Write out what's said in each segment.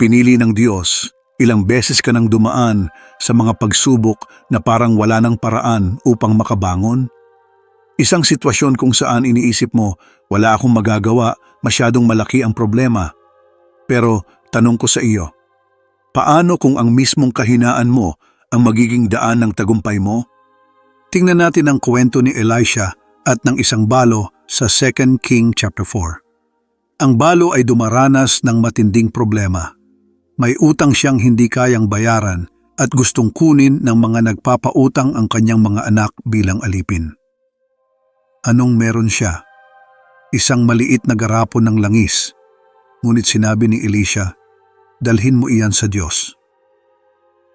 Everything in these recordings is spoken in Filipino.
Pinili ng Diyos, ilang beses ka nang dumaan sa mga pagsubok na parang wala ng paraan upang makabangon? Isang sitwasyon kung saan iniisip mo, wala akong magagawa, masyadong malaki ang problema. Pero tanong ko sa iyo, paano kung ang mismong kahinaan mo ang magiging daan ng tagumpay mo? Tingnan natin ang kwento ni Elisha at ng isang balo sa 2 King chapter 4. Ang balo ay dumaranas ng matinding problema. May utang siyang hindi kayang bayaran at gustong kunin ng mga nagpapautang ang kanyang mga anak bilang alipin. Anong meron siya? Isang maliit na garapon ng langis. Ngunit sinabi ni Elisha, dalhin mo iyan sa Diyos.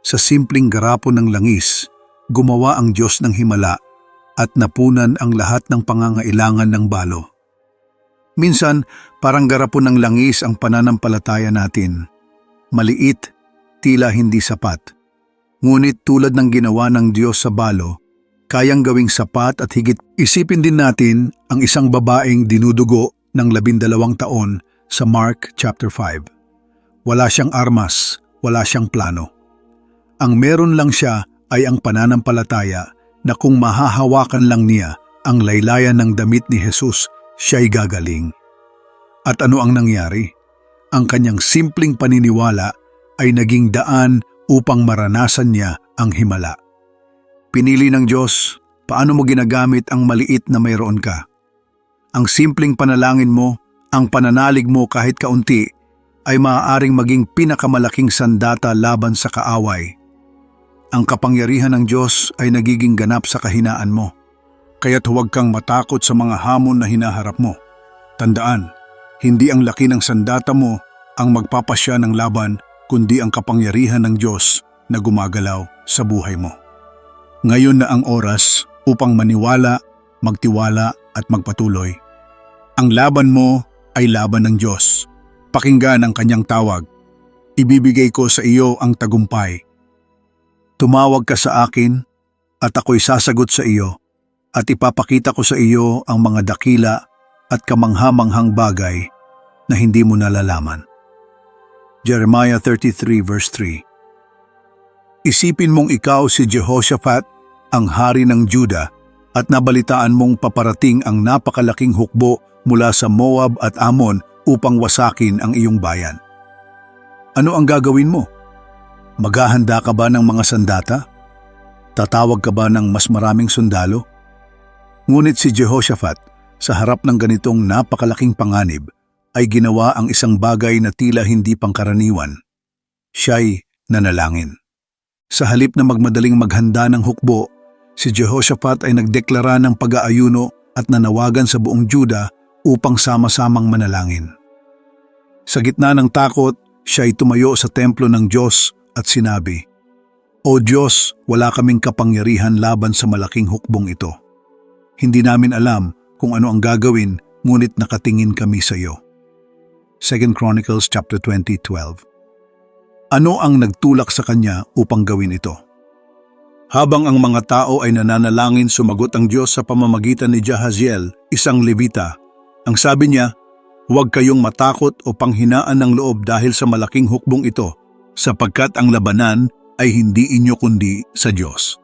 Sa simpleng garapon ng langis, gumawa ang Diyos ng himala at napunan ang lahat ng pangangailangan ng balo. Minsan, parang garapon ng langis ang pananampalataya natin. Maliit, tila hindi sapat. Ngunit tulad ng ginawa ng Diyos sa balo, kayang gawing sapat at higit isipin din natin ang isang babaeng dinudugo ng labindalawang taon sa Mark chapter 5. Wala siyang armas, wala siyang plano. Ang meron lang siya ay ang pananampalataya na kung mahahawakan lang niya ang laylayan ng damit ni Jesus, siya'y gagaling. At ano ang nangyari? Ang kanyang simpleng paniniwala ay naging daan upang maranasan niya ang himala. Pinili ng Diyos, paano mo ginagamit ang maliit na mayroon ka? Ang simpleng panalangin mo, ang pananalig mo kahit kaunti, ay maaaring maging pinakamalaking sandata laban sa kaaway. Ang kapangyarihan ng Diyos ay nagiging ganap sa kahinaan mo. Kaya't huwag kang matakot sa mga hamon na hinaharap mo. Tandaan, hindi ang laki ng sandata mo ang magpapasya ng laban, kundi ang kapangyarihan ng Diyos na gumagalaw sa buhay mo. Ngayon na ang oras upang maniwala, magtiwala at magpatuloy. Ang laban mo ay laban ng Diyos. Pakinggan ang kanyang tawag. Ibibigay ko sa iyo ang tagumpay. Tumawag ka sa akin at ako'y sasagot sa iyo at ipapakita ko sa iyo ang mga dakila at kamanghamanghang bagay na hindi mo nalalaman. Jeremiah 33 verse 3 Isipin mong ikaw si Jehoshaphat, ang hari ng Juda, at nabalitaan mong paparating ang napakalaking hukbo mula sa Moab at Ammon upang wasakin ang iyong bayan. Ano ang gagawin mo? Maghahanda ka ba ng mga sandata? Tatawag ka ba ng mas maraming sundalo? Ngunit si Jehoshaphat, sa harap ng ganitong napakalaking panganib, ay ginawa ang isang bagay na tila hindi pangkaraniwan. Siya'y nanalangin. Sa halip na magmadaling maghanda ng hukbo, si Jehoshaphat ay nagdeklara ng pag-aayuno at nanawagan sa buong Juda upang sama-samang manalangin. Sa gitna ng takot, siya ay tumayo sa templo ng Diyos at sinabi, O Diyos, wala kaming kapangyarihan laban sa malaking hukbong ito. Hindi namin alam kung ano ang gagawin, ngunit nakatingin kami sa iyo. 2 Chronicles chapter 20:12. Ano ang nagtulak sa kanya upang gawin ito? Habang ang mga tao ay nananalangin, sumagot ang Diyos sa pamamagitan ni Jahaziel, isang Levita. Ang sabi niya, Huwag kayong matakot o panghinaan ng loob dahil sa malaking hukbong ito, sapagkat ang labanan ay hindi inyo kundi sa Diyos.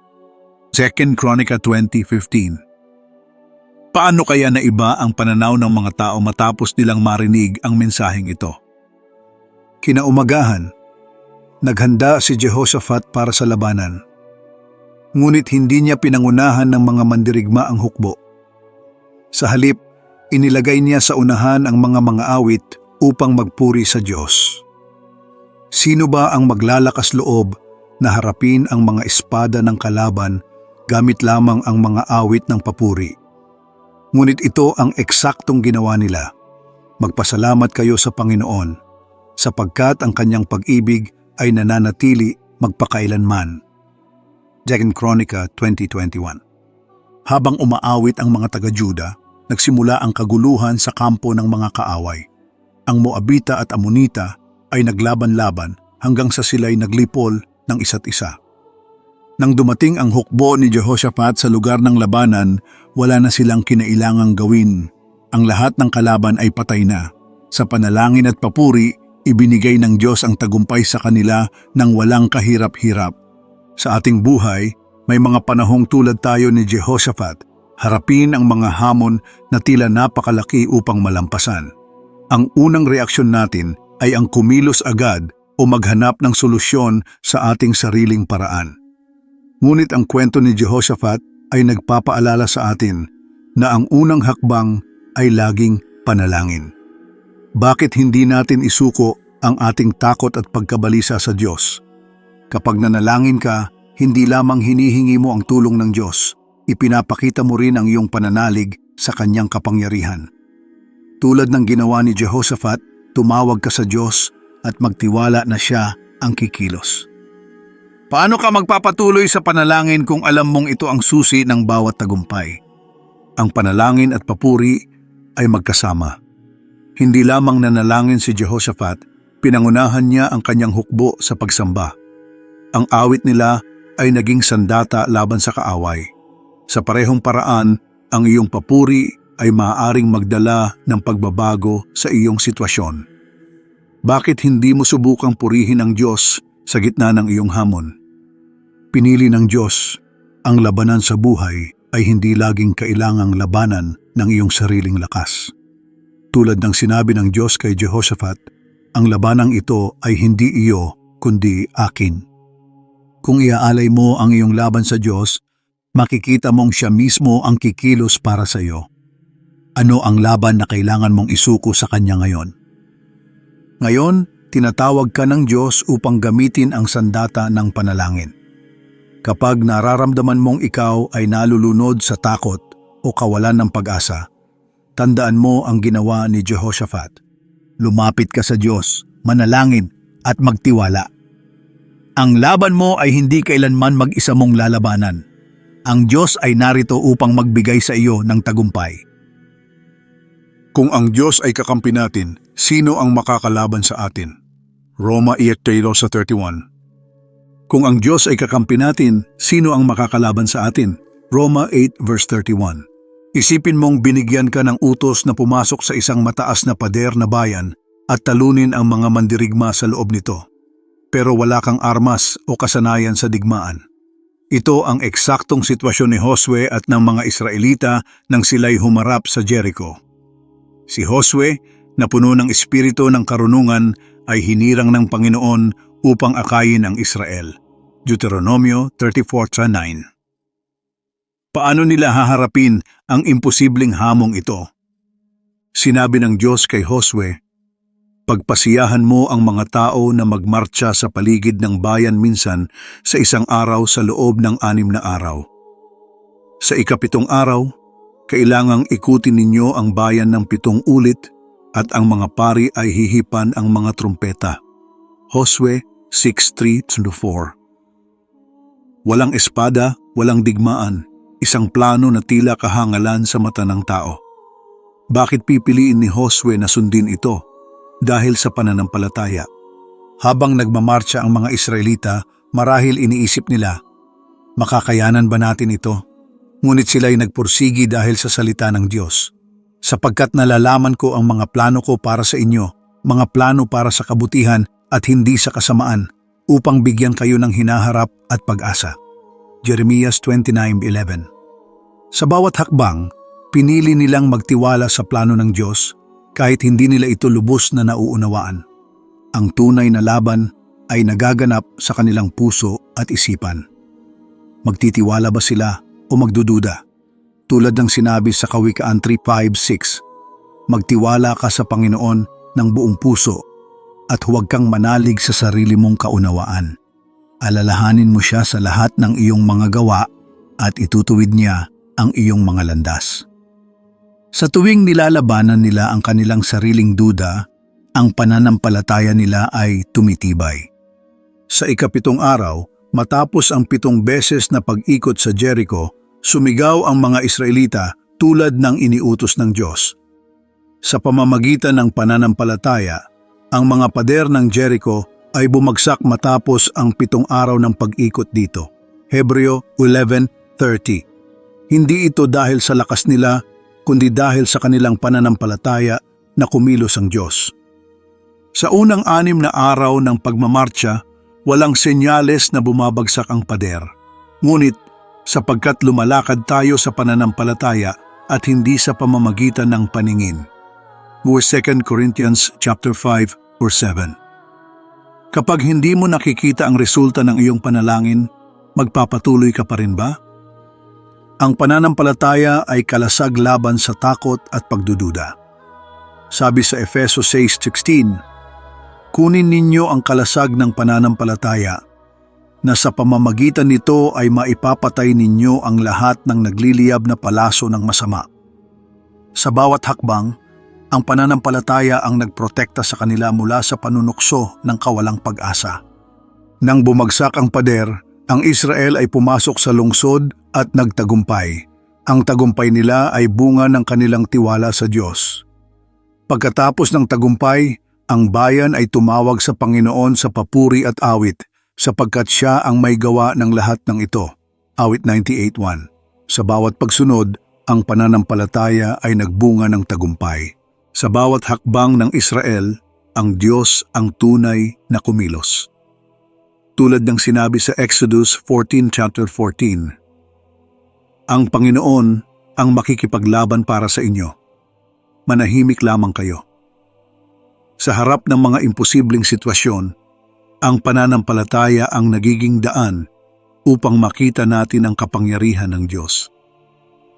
2 Chronica 20.15 Paano kaya na iba ang pananaw ng mga tao matapos nilang marinig ang mensaheng ito? Kinaumagahan, naghanda si Jehoshaphat para sa labanan. Ngunit hindi niya pinangunahan ng mga mandirigma ang hukbo. Sa halip, inilagay niya sa unahan ang mga mga awit upang magpuri sa Diyos. Sino ba ang maglalakas loob na harapin ang mga espada ng kalaban gamit lamang ang mga awit ng papuri? Ngunit ito ang eksaktong ginawa nila. Magpasalamat kayo sa Panginoon, sapagkat ang kanyang pag-ibig ay nananatili magpakailanman. 2 Chronica 2021 Habang umaawit ang mga taga-Juda, nagsimula ang kaguluhan sa kampo ng mga kaaway. Ang Moabita at Amonita ay naglaban-laban hanggang sa sila'y naglipol ng isa't isa. Nang dumating ang hukbo ni Jehoshaphat sa lugar ng labanan, wala na silang kinailangang gawin. Ang lahat ng kalaban ay patay na. Sa panalangin at papuri, ibinigay ng Diyos ang tagumpay sa kanila ng walang kahirap-hirap. Sa ating buhay, may mga panahong tulad tayo ni Jehoshaphat, harapin ang mga hamon na tila napakalaki upang malampasan. Ang unang reaksyon natin ay ang kumilos agad o maghanap ng solusyon sa ating sariling paraan. Ngunit ang kwento ni Jehoshaphat ay nagpapaalala sa atin na ang unang hakbang ay laging panalangin. Bakit hindi natin isuko ang ating takot at pagkabalisa sa Diyos? Kapag nanalangin ka, hindi lamang hinihingi mo ang tulong ng Diyos, ipinapakita mo rin ang iyong pananalig sa kanyang kapangyarihan. Tulad ng ginawa ni Jehoshaphat, tumawag ka sa Diyos at magtiwala na siya ang kikilos. Paano ka magpapatuloy sa panalangin kung alam mong ito ang susi ng bawat tagumpay? Ang panalangin at papuri ay magkasama. Hindi lamang nanalangin si Jehoshaphat, pinangunahan niya ang kanyang hukbo sa pagsamba. Ang awit nila ay naging sandata laban sa kaaway. Sa parehong paraan, ang iyong papuri ay maaaring magdala ng pagbabago sa iyong sitwasyon. Bakit hindi mo subukang purihin ang Diyos sa gitna ng iyong hamon? Pinili ng Diyos, ang labanan sa buhay ay hindi laging kailangang labanan ng iyong sariling lakas. Tulad ng sinabi ng Diyos kay Jehoshaphat, ang labanang ito ay hindi iyo kundi akin. Kung iaalay mo ang iyong laban sa Diyos, makikita mong siya mismo ang kikilos para sa iyo. Ano ang laban na kailangan mong isuko sa Kanya ngayon? Ngayon, tinatawag ka ng Diyos upang gamitin ang sandata ng panalangin. Kapag nararamdaman mong ikaw ay nalulunod sa takot o kawalan ng pag-asa, tandaan mo ang ginawa ni Jehoshaphat. Lumapit ka sa Diyos, manalangin at magtiwala. Ang laban mo ay hindi kailanman mag-isa mong lalabanan. Ang Diyos ay narito upang magbigay sa iyo ng tagumpay. Kung ang Diyos ay kakampi natin, sino ang makakalaban sa atin? Roma 8:31 kung ang Diyos ay kakampi natin, sino ang makakalaban sa atin? Roma 8 verse 31. Isipin mong binigyan ka ng utos na pumasok sa isang mataas na pader na bayan at talunin ang mga mandirigma sa loob nito. Pero wala kang armas o kasanayan sa digmaan. Ito ang eksaktong sitwasyon ni Josue at ng mga Israelita nang sila'y humarap sa Jericho. Si Josue, na puno ng espiritu ng karunungan, ay hinirang ng Panginoon upang akayin ang Israel. Deuteronomio 34.9 Paano nila haharapin ang imposibleng hamong ito? Sinabi ng Diyos kay Josue, Pagpasiyahan mo ang mga tao na magmarcha sa paligid ng bayan minsan sa isang araw sa loob ng anim na araw. Sa ikapitong araw, kailangang ikutin ninyo ang bayan ng pitong ulit at ang mga pari ay hihipan ang mga trumpeta. Josue 6.3-4 Walang espada, walang digmaan, isang plano na tila kahangalan sa mata ng tao. Bakit pipiliin ni Josue na sundin ito? Dahil sa pananampalataya. Habang nagmamarcha ang mga Israelita, marahil iniisip nila, makakayanan ba natin ito? Ngunit sila'y nagpursigi dahil sa salita ng Diyos. Sapagkat nalalaman ko ang mga plano ko para sa inyo, mga plano para sa kabutihan at hindi sa kasamaan, upang bigyan kayo ng hinaharap at pag-asa. Jeremias 29.11 Sa bawat hakbang, pinili nilang magtiwala sa plano ng Diyos kahit hindi nila ito lubos na nauunawaan. Ang tunay na laban ay nagaganap sa kanilang puso at isipan. Magtitiwala ba sila o magdududa? Tulad ng sinabi sa Kawikaan 3.5.6, Magtiwala ka sa Panginoon ng buong puso at huwag kang manalig sa sarili mong kaunawaan. Alalahanin mo siya sa lahat ng iyong mga gawa at itutuwid niya ang iyong mga landas. Sa tuwing nilalabanan nila ang kanilang sariling duda, ang pananampalataya nila ay tumitibay. Sa ikapitong araw, matapos ang pitong beses na pag-ikot sa Jericho, sumigaw ang mga Israelita tulad ng iniutos ng Diyos. Sa pamamagitan ng pananampalataya, ang mga pader ng Jericho ay bumagsak matapos ang pitong araw ng pag-ikot dito. Hebreo 11.30 Hindi ito dahil sa lakas nila, kundi dahil sa kanilang pananampalataya na kumilos ang Diyos. Sa unang anim na araw ng pagmamarcha, walang senyales na bumabagsak ang pader. Ngunit sapagkat lumalakad tayo sa pananampalataya at hindi sa pamamagitan ng paningin. More 2 Corinthians chapter 5 or 7. Kapag hindi mo nakikita ang resulta ng iyong panalangin, magpapatuloy ka pa rin ba? Ang pananampalataya ay kalasag laban sa takot at pagdududa. Sabi sa Efeso 6.16, Kunin ninyo ang kalasag ng pananampalataya na sa pamamagitan nito ay maipapatay ninyo ang lahat ng nagliliyab na palaso ng masama. Sa bawat hakbang, ang pananampalataya ang nagprotekta sa kanila mula sa panunukso ng kawalang pag-asa. Nang bumagsak ang pader, ang Israel ay pumasok sa lungsod at nagtagumpay. Ang tagumpay nila ay bunga ng kanilang tiwala sa Diyos. Pagkatapos ng tagumpay, ang bayan ay tumawag sa Panginoon sa papuri at awit sapagkat siya ang may gawa ng lahat ng ito. Awit 98.1 Sa bawat pagsunod, ang pananampalataya ay nagbunga ng tagumpay. Sa bawat hakbang ng Israel, ang Diyos ang tunay na kumilos. Tulad ng sinabi sa Exodus 14 chapter 14, Ang Panginoon ang makikipaglaban para sa inyo. Manahimik lamang kayo. Sa harap ng mga imposibleng sitwasyon, ang pananampalataya ang nagiging daan upang makita natin ang kapangyarihan ng Diyos.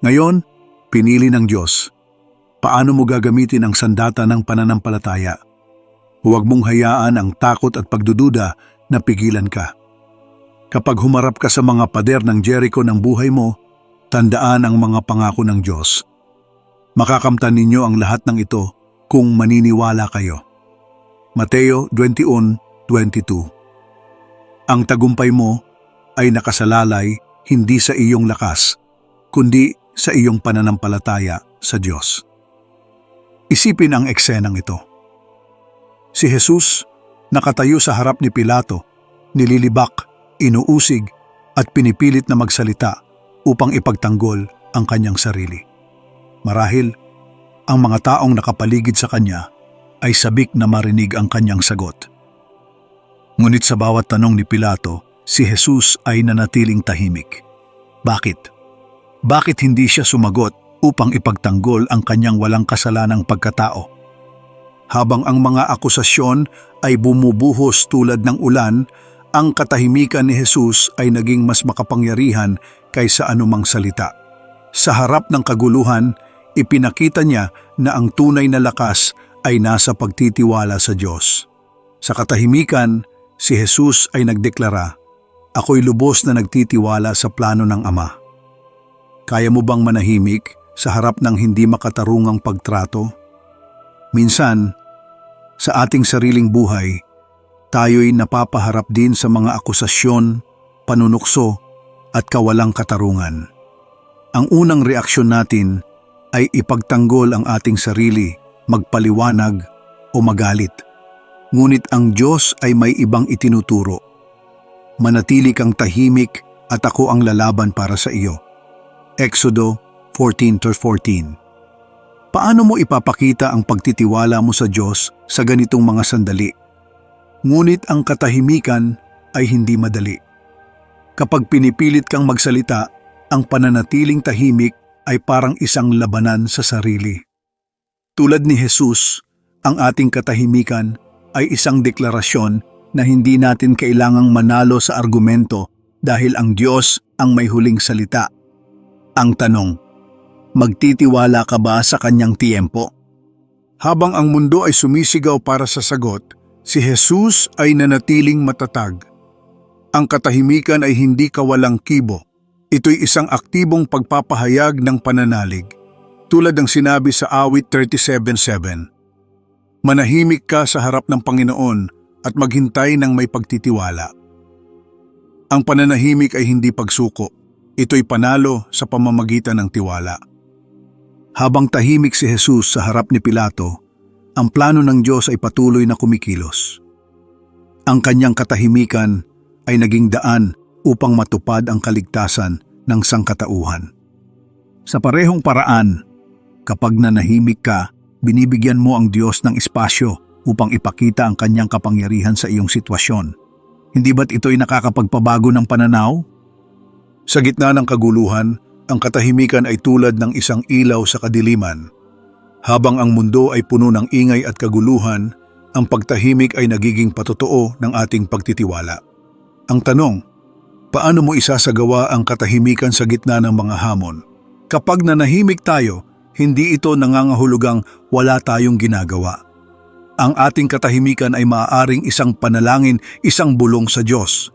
Ngayon, pinili ng Diyos. Paano mo gagamitin ang sandata ng pananampalataya? Huwag mong hayaan ang takot at pagdududa na pigilan ka. Kapag humarap ka sa mga pader ng Jericho ng buhay mo, tandaan ang mga pangako ng Diyos. Makakamtan ninyo ang lahat ng ito kung maniniwala kayo. Mateo 21:22 Ang tagumpay mo ay nakasalalay hindi sa iyong lakas, kundi sa iyong pananampalataya sa Diyos. Isipin ang eksenang ito. Si Jesus nakatayo sa harap ni Pilato, nililibak, inuusig at pinipilit na magsalita upang ipagtanggol ang kanyang sarili. Marahil, ang mga taong nakapaligid sa kanya ay sabik na marinig ang kanyang sagot. Ngunit sa bawat tanong ni Pilato, si Jesus ay nanatiling tahimik. Bakit? Bakit hindi siya sumagot upang ipagtanggol ang kanyang walang kasalanang pagkatao? Habang ang mga akusasyon ay bumubuhos tulad ng ulan, ang katahimikan ni Jesus ay naging mas makapangyarihan kaysa anumang salita. Sa harap ng kaguluhan, ipinakita niya na ang tunay na lakas ay nasa pagtitiwala sa Diyos. Sa katahimikan, si Jesus ay nagdeklara, Ako'y lubos na nagtitiwala sa plano ng Ama. Kaya mo bang manahimik sa harap ng hindi makatarungang pagtrato? Minsan, sa ating sariling buhay, tayo'y napapaharap din sa mga akusasyon, panunukso at kawalang katarungan. Ang unang reaksyon natin ay ipagtanggol ang ating sarili magpaliwanag o magalit. Ngunit ang Diyos ay may ibang itinuturo. Manatili kang tahimik at ako ang lalaban para sa iyo. Exodo 14.14 Paano mo ipapakita ang pagtitiwala mo sa Diyos sa ganitong mga sandali? Ngunit ang katahimikan ay hindi madali. Kapag pinipilit kang magsalita, ang pananatiling tahimik ay parang isang labanan sa sarili. Tulad ni Jesus, ang ating katahimikan ay isang deklarasyon na hindi natin kailangang manalo sa argumento dahil ang Diyos ang may huling salita. Ang tanong, magtitiwala ka ba sa kanyang tiempo? Habang ang mundo ay sumisigaw para sa sagot, si Jesus ay nanatiling matatag. Ang katahimikan ay hindi kawalang kibo. Ito'y isang aktibong pagpapahayag ng pananalig tulad ng sinabi sa awit 37.7. Manahimik ka sa harap ng Panginoon at maghintay ng may pagtitiwala. Ang pananahimik ay hindi pagsuko. Ito'y panalo sa pamamagitan ng tiwala. Habang tahimik si Jesus sa harap ni Pilato, ang plano ng Diyos ay patuloy na kumikilos. Ang kanyang katahimikan ay naging daan upang matupad ang kaligtasan ng sangkatauhan. Sa parehong paraan, Kapag nanahimik ka, binibigyan mo ang Diyos ng espasyo upang ipakita ang kanyang kapangyarihan sa iyong sitwasyon. Hindi ba't ito'y nakakapagpabago ng pananaw? Sa gitna ng kaguluhan, ang katahimikan ay tulad ng isang ilaw sa kadiliman. Habang ang mundo ay puno ng ingay at kaguluhan, ang pagtahimik ay nagiging patotoo ng ating pagtitiwala. Ang tanong, paano mo isasagawa ang katahimikan sa gitna ng mga hamon? Kapag nanahimik tayo, hindi ito nangangahulugang wala tayong ginagawa. Ang ating katahimikan ay maaaring isang panalangin, isang bulong sa Diyos.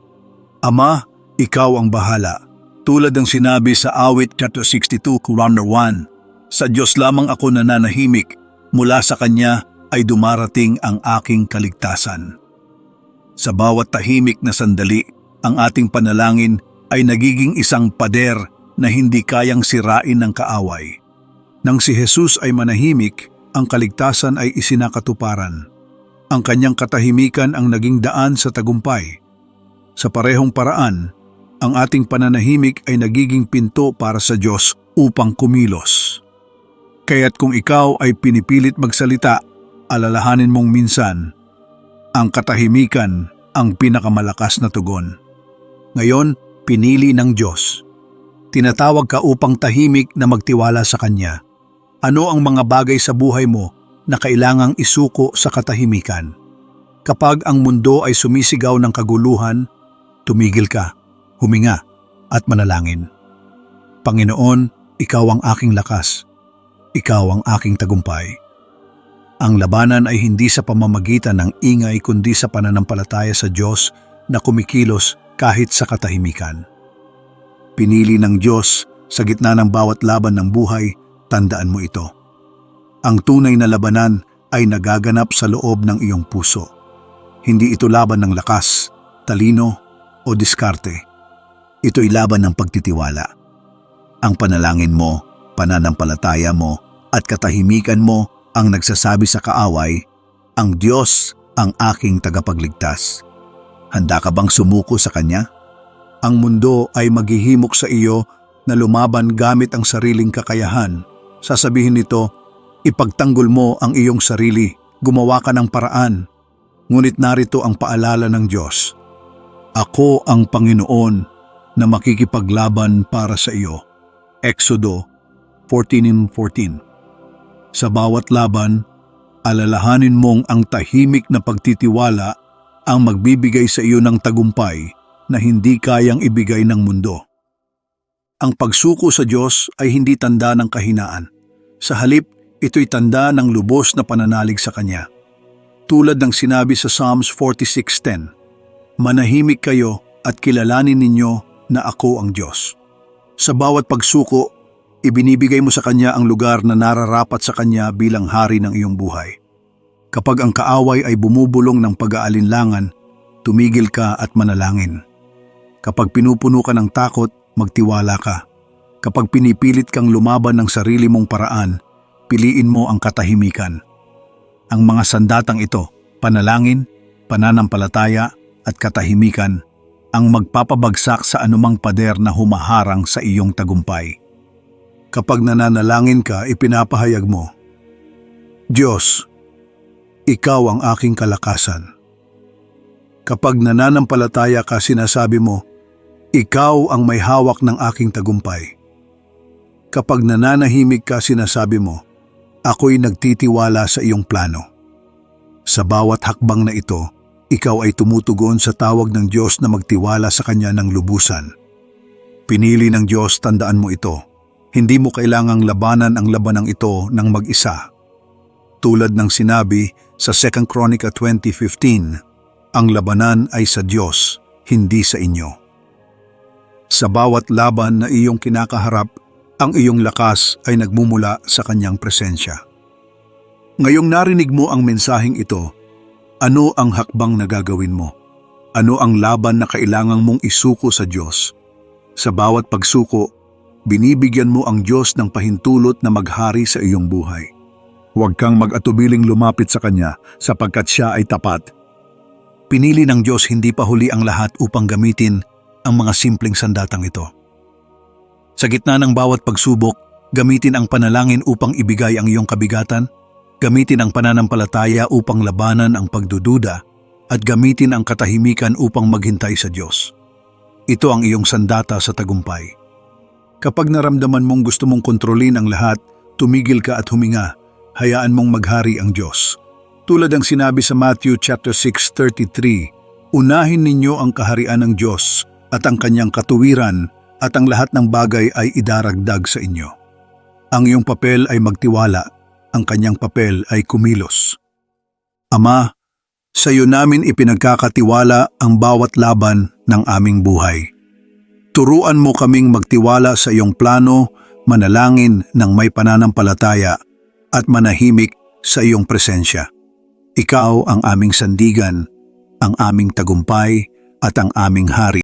Ama, ikaw ang bahala. Tulad ng sinabi sa awit chapter 62, Quran 1, Sa Diyos lamang ako nananahimik, mula sa Kanya ay dumarating ang aking kaligtasan. Sa bawat tahimik na sandali, ang ating panalangin ay nagiging isang pader na hindi kayang sirain ng kaaway. Nang si Jesus ay manahimik, ang kaligtasan ay isinakatuparan. Ang kanyang katahimikan ang naging daan sa tagumpay. Sa parehong paraan, ang ating pananahimik ay nagiging pinto para sa Diyos upang kumilos. Kaya't kung ikaw ay pinipilit magsalita, alalahanin mong minsan, ang katahimikan ang pinakamalakas na tugon. Ngayon, pinili ng Diyos. Tinatawag ka upang tahimik na magtiwala sa Kanya. Ano ang mga bagay sa buhay mo na kailangang isuko sa katahimikan? Kapag ang mundo ay sumisigaw ng kaguluhan, tumigil ka, huminga at manalangin. Panginoon, Ikaw ang aking lakas. Ikaw ang aking tagumpay. Ang labanan ay hindi sa pamamagitan ng ingay kundi sa pananampalataya sa Diyos na kumikilos kahit sa katahimikan. Pinili ng Diyos sa gitna ng bawat laban ng buhay Tandaan mo ito. Ang tunay na labanan ay nagaganap sa loob ng iyong puso. Hindi ito laban ng lakas, talino o diskarte. Ito'y laban ng pagtitiwala. Ang panalangin mo, pananampalataya mo at katahimikan mo ang nagsasabi sa kaaway, ang Diyos ang aking tagapagligtas. Handa ka bang sumuko sa Kanya? Ang mundo ay maghihimok sa iyo na lumaban gamit ang sariling kakayahan Sasabihin nito, ipagtanggol mo ang iyong sarili, gumawa ka ng paraan. Ngunit narito ang paalala ng Diyos. Ako ang Panginoon na makikipaglaban para sa iyo. Exodo 14.14 Sa bawat laban, alalahanin mong ang tahimik na pagtitiwala ang magbibigay sa iyo ng tagumpay na hindi kayang ibigay ng mundo. Ang pagsuko sa Diyos ay hindi tanda ng kahinaan. Sa halip, ito'y tanda ng lubos na pananalig sa Kanya. Tulad ng sinabi sa Psalms 46.10, Manahimik kayo at kilalanin ninyo na ako ang Diyos. Sa bawat pagsuko, ibinibigay mo sa Kanya ang lugar na nararapat sa Kanya bilang hari ng iyong buhay. Kapag ang kaaway ay bumubulong ng pag-aalinlangan, tumigil ka at manalangin. Kapag pinupuno ka ng takot, magtiwala ka. Kapag pinipilit kang lumaban ng sarili mong paraan, piliin mo ang katahimikan. Ang mga sandatang ito, panalangin, pananampalataya at katahimikan, ang magpapabagsak sa anumang pader na humaharang sa iyong tagumpay. Kapag nananalangin ka, ipinapahayag mo, Diyos, Ikaw ang aking kalakasan. Kapag nananampalataya ka, sinasabi mo, ikaw ang may hawak ng aking tagumpay. Kapag nananahimik ka sinasabi mo, ako'y nagtitiwala sa iyong plano. Sa bawat hakbang na ito, ikaw ay tumutugon sa tawag ng Diyos na magtiwala sa Kanya ng lubusan. Pinili ng Diyos, tandaan mo ito. Hindi mo kailangang labanan ang labanang ito ng mag-isa. Tulad ng sinabi sa 2 Chronica 20.15, ang labanan ay sa Diyos, hindi sa inyo. Sa bawat laban na iyong kinakaharap, ang iyong lakas ay nagmumula sa kanyang presensya. Ngayong narinig mo ang mensaheng ito, ano ang hakbang na gagawin mo? Ano ang laban na kailangang mong isuko sa Diyos? Sa bawat pagsuko, binibigyan mo ang Diyos ng pahintulot na maghari sa iyong buhay. Huwag kang mag-atubiling lumapit sa Kanya sapagkat Siya ay tapat. Pinili ng Diyos hindi pa huli ang lahat upang gamitin ang mga simpleng sandatang ito. Sa gitna ng bawat pagsubok, gamitin ang panalangin upang ibigay ang iyong kabigatan. Gamitin ang pananampalataya upang labanan ang pagdududa at gamitin ang katahimikan upang maghintay sa Diyos. Ito ang iyong sandata sa tagumpay. Kapag naramdaman mong gusto mong kontrolin ang lahat, tumigil ka at huminga. Hayaan mong maghari ang Diyos. Tulad ang sinabi sa Matthew chapter 6:33, Unahin ninyo ang kaharian ng Diyos at ang kanyang katuwiran at ang lahat ng bagay ay idaragdag sa inyo. Ang iyong papel ay magtiwala, ang kanyang papel ay kumilos. Ama, sa iyo namin ipinagkakatiwala ang bawat laban ng aming buhay. Turuan mo kaming magtiwala sa iyong plano, manalangin ng may pananampalataya at manahimik sa iyong presensya. Ikaw ang aming sandigan, ang aming tagumpay at ang aming hari.